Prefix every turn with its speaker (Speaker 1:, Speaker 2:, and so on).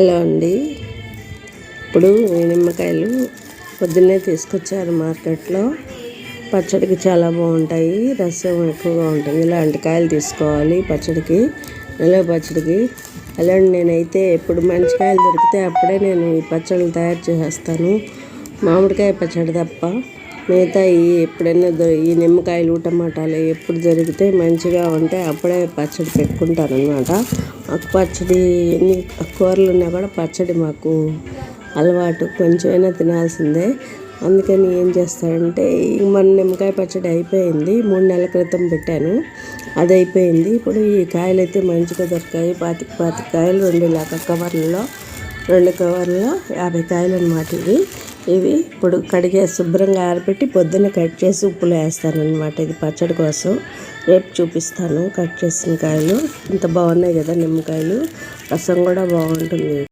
Speaker 1: Hello అండి. ఇప్పుడు నిమ్మకాయలు పొద్దున్నే తీసుకొచ్చారు మార్కెట్లో. పచ్చడికి చాలా బాగుంటాయి రసం ఎక్కువగా ఉంటుంది. ఇలాంటి కాయలు తీసుకోవాలి పచ్చడికి నిలవ పచ్చడికి. అలాంటి నేనైతే ఎప్పుడు మంచి కాయలు దొరికితే అప్పుడే నేను ఈ పచ్చళ్ళు తయారు చేసేస్తాను. మామిడికాయ పచ్చడి తప్ప. మిగతా ఈ ఎప్పుడైనా ఈ నిమ్మకాయలు టమాటాలు ఎప్పుడు దొరికితే మంచిగా ఉంటే అప్పుడే పచ్చడి పెట్టుకుంటారు అనమాట పచ్చడి ఎన్ని కూరలు ఉన్నా కూడా పచ్చడి మాకు అలవాటు. కొంచెమైనా తినాల్సిందే. అందుకని ఏం చేస్తానంటే ఈ మన నిమ్మకాయ పచ్చడి అయిపోయింది. మూడు నెలల క్రితం పెట్టాను. అది అయిపోయింది. ఇప్పుడు ఈ కాయలు అయితే మంచిగా దొరికాయి. పాతిక పాతిక కాయలు రెండు ఇలాగ కవర్లలో రెండు కవర్లో యాభై కాయలు అనమాట ఇవి. ఇవి ఇప్పుడు కడిగే శుభ్రంగా ఆరబెట్టి పొద్దున్న కట్ చేసి ఉప్పులో వేస్తానన్నమాట. ఇది పచ్చడి కోసం. రేపు చూపిస్తాను కట్ చేసిన కాయలు. ఇంత బాగున్నాయి కదా నిమ్మకాయలు. రసం కూడా బాగుంటుంది.